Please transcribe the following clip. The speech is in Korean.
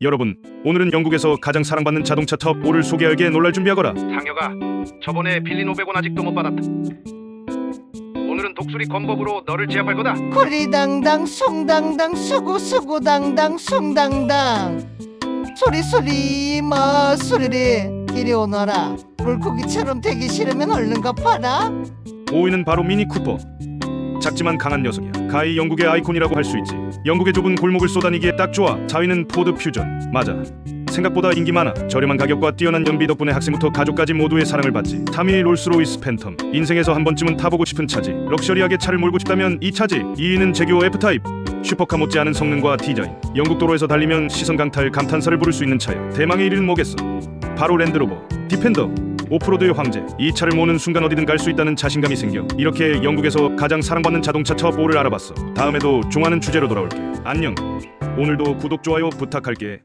여러분, 오늘은 영국에서 가장 사랑받는 자동차 탑 5를 소개하기에 놀랄 준비하거라. 상혁아, 저번에 빌린 500원 아직도 못 받았다. 오늘은 독수리 건법으로 너를 제압할 거다. 구리당당 숭당당 수구수구당당 숭당당 소리소리 마소리리 이리 오너라 물고기처럼 되기 싫으면 얼른 갚아라 5위는 바로 미니 쿠퍼. 작지만 강한 녀석이야. 가히 영국의 아이콘이라고 할 수 있지. 영국의 좁은 골목을 쏘다니기에 딱 좋아. 4위는 포드 퓨전. 맞아. 생각보다 인기 많아. 저렴한 가격과 뛰어난 연비 덕분에 학생부터 가족까지 모두의 사랑을 받지. 3위 롤스로이스 팬텀. 인생에서 한 번쯤은 타보고 싶은 차지. 럭셔리하게 차를 몰고 싶다면 이 차지. 2위는 제규어 F타입. 슈퍼카 못지않은 성능과 디자인. 영국 도로에서 달리면 시선 강탈 감탄사를 부를 수 있는 차야. 대망의 1위는 뭐겠어? 바로 랜드로버. 디펜더. 오프로드의 황제. 이 차를 모는 순간 어디든 갈 수 있다는 자신감이 생겨. 이렇게 영국에서 가장 사랑받는 자동차 top 5를 알아봤어. 다음에도 종하는 주제로 돌아올게. 안녕. 오늘도 구독 좋아요 부탁할게.